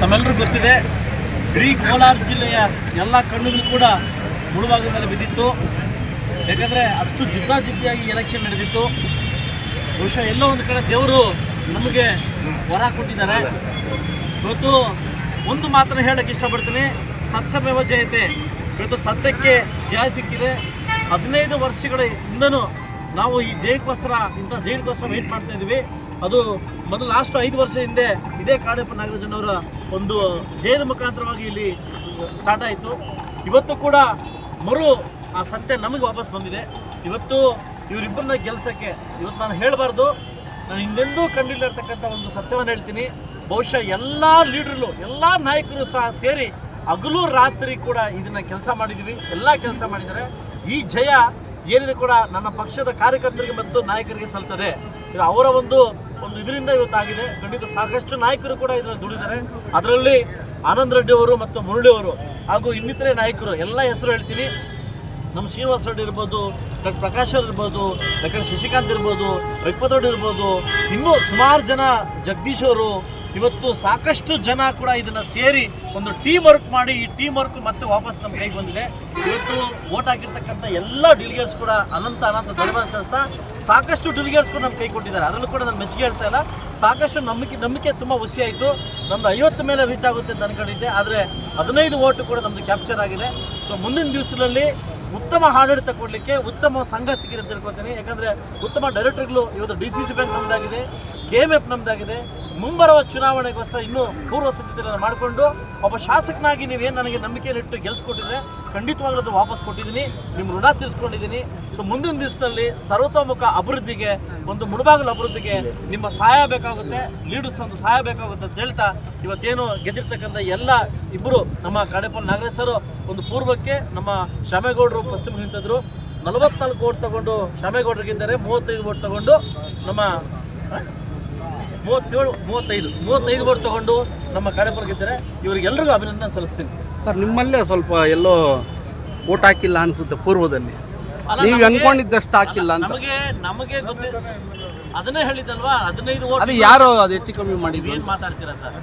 ತಮ್ಮೆಲ್ಲರೂ ಗೊತ್ತಿದೆ ಇಡೀ ಕೋಲಾರ ಜಿಲ್ಲೆಯ ಎಲ್ಲ ಕಣ್ಣುಗಳು ಕೂಡ ಮುಳುಭಾಗದ ಮೇಲೆ ಬಿದ್ದಿತ್ತು. ಯಾಕಂದರೆ ಅಷ್ಟು ಜಿದ್ದಾಜಿದ್ದಿಯಾಗಿ ಎಲೆಕ್ಷನ್ ನಡೆದಿತ್ತು. ಬಹುಶಃ ಎಲ್ಲೋ ಒಂದು ಕಡೆ ದೇವರು ನಮಗೆ ವರ ಕೊಟ್ಟಿದ್ದಾರೆ. ಇವತ್ತು ಒಂದು ಮಾತ್ರ ಹೇಳೋಕ್ಕೆ ಇಷ್ಟಪಡ್ತೀನಿ, ಸತ್ಯಮೇವ ಜಯತೆ. ಇವತ್ತು ಸತ್ಯಕ್ಕೆ ಜಯ ಸಿಕ್ಕಿದೆ. ಹದಿನೈದು ವರ್ಷಗಳ ಹಿಂದನೂ ನಾವು ಈ ಜಯಕ್ಕೋಸ್ಕರ, ಇಂಥ ಜೈಲಿಗೋಸ್ಕರ ವೇಟ್ ಮಾಡ್ತಾ ಇದ್ವಿ ಅದು ಮೊದಲು ಲಾಸ್ಟ್ ಐದು ವರ್ಷ ಹಿಂದೆ ಇದೇ ಕಾಡಪ್ಪ ನಾಗರಾಜನವರ ಒಂದು ಜಯದ ಮುಖಾಂತರವಾಗಿ ಇಲ್ಲಿ ಸ್ಟಾರ್ಟ್ ಆಯಿತು. ಇವತ್ತು ಕೂಡ ಮರು ಆ ಸತ್ಯ ನಮಗೆ ವಾಪಸ್ ಬಂದಿದೆ. ಇವತ್ತು ಇವರಿಬ್ಬರನ್ನ ಗೆಲ್ಸಕ್ಕೆ ಇವತ್ತು ನಾನು ಹೇಳಬಾರ್ದು. ನಾನು ಹಿಂದೆಂದೂ ಕಂಡಿಲ್ಲಿರ್ತಕ್ಕಂಥ ಒಂದು ಸತ್ಯವನ್ನು ಹೇಳ್ತೀನಿ. ಬಹುಶಃ ಎಲ್ಲ ಲೀಡ್ರುಗಳು, ಎಲ್ಲ ನಾಯಕರು ಸಹ ಸೇರಿ ಹಗಲು ರಾತ್ರಿ ಕೂಡ ಇದನ್ನು ಕೆಲಸ ಮಾಡಿದ್ದೀವಿ. ಎಲ್ಲ ಕೆಲಸ ಮಾಡಿದ್ದಾರೆ. ಈ ಜಯ ಏನಿದೆ ಕೂಡ ನನ್ನ ಪಕ್ಷದ ಕಾರ್ಯಕರ್ತರಿಗೆ ಮತ್ತು ನಾಯಕರಿಗೆ ಸಲ್ತದೆ. ಇದು ಅವರ ಒಂದು ಒಂದು ಇದರಿಂದ ಇವತ್ತಾಗಿದೆ. ಖಂಡಿತ ಸಾಕಷ್ಟು ನಾಯಕರು ಕೂಡ ಇದರಲ್ಲಿ ದುಡಿದ್ದಾರೆ ಅದರಲ್ಲಿ ಆನಂದ್ ರೆಡ್ಡಿ ಅವರು ಮತ್ತು ಮುರಳಿ ಅವರು ಹಾಗೂ ಇನ್ನಿತರೆ ನಾಯಕರು, ಎಲ್ಲ ಹೆಸರು ಹೇಳ್ತೀನಿ. ನಮ್ಮ ಶ್ರೀನಿವಾಸ ರೆಡ್ಡಿ ಇರ್ಬೋದು, ಡಾಕ್ಟರ್ ಪ್ರಕಾಶ್ ಅವ್ರು ಇರ್ಬೋದು, ಡಾಕ್ಟರ್ ಶಶಿಕಾಂತ್ ಇರ್ಬೋದು ವೆಂಕಟರೆಡ್ಡಿ ಇರ್ಬೋದು, ಇನ್ನೂ ಸುಮಾರು ಜನ ಜಗದೀಶ್ ಅವರು ಇವತ್ತು ಸಾಕಷ್ಟು ಜನ ಕೂಡ ಇದನ್ನ ಸೇರಿ ಒಂದು ಟೀಮ್ ವರ್ಕ್ ಮಾಡಿ, ಈ ಟೀಮ್ ವರ್ಕ್ ಮತ್ತೆ ವಾಪಸ್ ನಮ್ಮ ಕೈಗೆ ಬಂದಿದೆ. ಇವತ್ತು ಓಟ್ ಹಾಕಿರ್ತಕ್ಕಂಥ ಎಲ್ಲ ಡಿಲಿಗೇಟ್ಸ್ ಕೂಡ ಅನಂತ ಅನಂತ ಧನ್ಯವಾದ ಸಂಸ್ಥಾ ಸಾಕಷ್ಟು ಡಿಲಿಗೇಟ್ಸ್ ಕೂಡ ನಮ್ಮ ಕೈ ಕೊಟ್ಟಿದ್ದಾರೆ. ಅದರಲ್ಲೂ ಕೂಡ ನಾನು ಮೆಚ್ಚುಗೆ ಹೇಳ್ತಾ ಇಲ್ಲ. ಸಾಕಷ್ಟು ನಂಬಿಕೆ ನಂಬಿಕೆ ತುಂಬ ಹುಸಿಯಾಯಿತು. ನಮ್ದು ಐವತ್ತು ಮೇಲೆ ರೀಚ್ ಆಗುತ್ತೆ ಅಂತ ಅನ್ಕೊಂಡಿದ್ದೆ. ಆದರೆ ಹದಿನೈದು ಓಟು ಕೂಡ ನಮ್ಮದು ಕ್ಯಾಪ್ಚರ್ ಆಗಿದೆ. ಸೊ ಮುಂದಿನ ದಿವಸದಲ್ಲಿ ಉತ್ತಮ ಆಡಳಿತ ಕೊಡಲಿಕ್ಕೆ ಉತ್ತಮ ಸಂಘ ಸಿಕ್ಕಿದೆ ಅಂತ ತಿಳ್ಕೊತೀನಿ ಯಾಕಂದರೆ ಉತ್ತಮ ಡೈರೆಕ್ಟರ್ಗಳು ಇವತ್ತು ಡಿ ಸಿ ಸಿ ಬ್ಯಾಂಕ್ ನಮ್ಮದಾಗಿದೆ ಕೆ ಎಂ ಎಫ್ ನಮ್ಮದಾಗಿದೆ ಮುಂಬರುವ ಚುನಾವಣೆಗೋಸ್ಕರ ಇನ್ನೂ ಪೂರ್ವ ಸಿದ್ಧತೆಗಳನ್ನು ಮಾಡಿಕೊಂಡು ಒಬ್ಬ ಶಾಸಕನಾಗಿ ನೀವೇನು ನನಗೆ ನಂಬಿಕೆಯಲ್ಲಿಟ್ಟು ಗೆಲ್ಸ್ಕೊಟ್ಟಿದ್ರೆ ಖಂಡಿತವಾಗ್ಲೂ ಅದು ವಾಪಸ್ ಕೊಟ್ಟಿದ್ದೀನಿ, ನಿಮ್ಮ ಋಣ ತೀರಿಸ್ಕೊಂಡಿದ್ದೀನಿ ಸೊ ಮುಂದಿನ ದಿವಸದಲ್ಲಿ ಸರ್ವತೋಮುಖ ಅಭಿವೃದ್ಧಿಗೆ, ಒಂದು ಮುಳುಬಾಗಿಲು ಅಭಿವೃದ್ಧಿಗೆ ನಿಮ್ಮ ಸಹಾಯ ಬೇಕಾಗುತ್ತೆ ಲೀಡರ್ಸ್ ಒಂದು ಸಹಾಯ ಬೇಕಾಗುತ್ತೆ ಅಂತ ಹೇಳ್ತಾ ಇವತ್ತೇನು ಗೆದ್ದಿರ್ತಕ್ಕಂಥ ಎಲ್ಲ ಇಬ್ಬರು ನಮ್ಮ ಕಾಡೇಪಲ್ ನಾಗರೇಶರು ಒಂದು ಪೂರ್ವಕ್ಕೆ ನಮ್ಮ ಶ್ಯಾಮೇಗೌಡರು ಪಶ್ಚಿಮ ನಿಂತಿದ್ರು ನಲವತ್ನಾಲ್ಕು ಓಟ್ ತಗೊಂಡು ಶ್ಯಾಮೇಗೌಡರಿಗಿದ್ದಾರೆ, ಮೂವತ್ತೈದು ಓಟ್ ತಗೊಂಡು ನಮ್ಮ? ಮೂವತ್ತೇಳು ಮೂವತ್ತೈದು ಮೂವತ್ತೈದು ಬೋರ್ಡ್ ತಗೊಂಡು ನಮ್ಮ ಕಾಡೇಪುರಗಿದ್ದಾರೆ ಇವರಿಗೆಲ್ಲರಿಗೂ ಅಭಿನಂದನೆ ಸಲ್ಲಿಸ್ತೀನಿ. ಸರ್ ನಿಮ್ಮಲ್ಲೇ ಸ್ವಲ್ಪ ಎಲ್ಲೋ ಓಟ್ ಹಾಕಿಲ್ಲ ಅನಿಸುತ್ತೆ ಪೂರ್ವದಲ್ಲಿ. ನೀವು ಅನ್ಕೊಂಡಿದ್ದಷ್ಟು ಹಾಕಿಲ್ಲ ಅಂತ. ನಮಗೆ ನಮಗೆ ಗೊತ್ತಿಲ್ಲ ಅದನ್ನೇ ಹೇಳಿದಲ್ವಾ ಹದಿನೈದು ಅದು ಯಾರು ಅದು ಹೆಚ್ಚು ಕಮ್ಮಿ ಮಾಡಿದ್ವಿ ಏನು ಮಾತಾಡ್ತೀರಾ ಸರ್?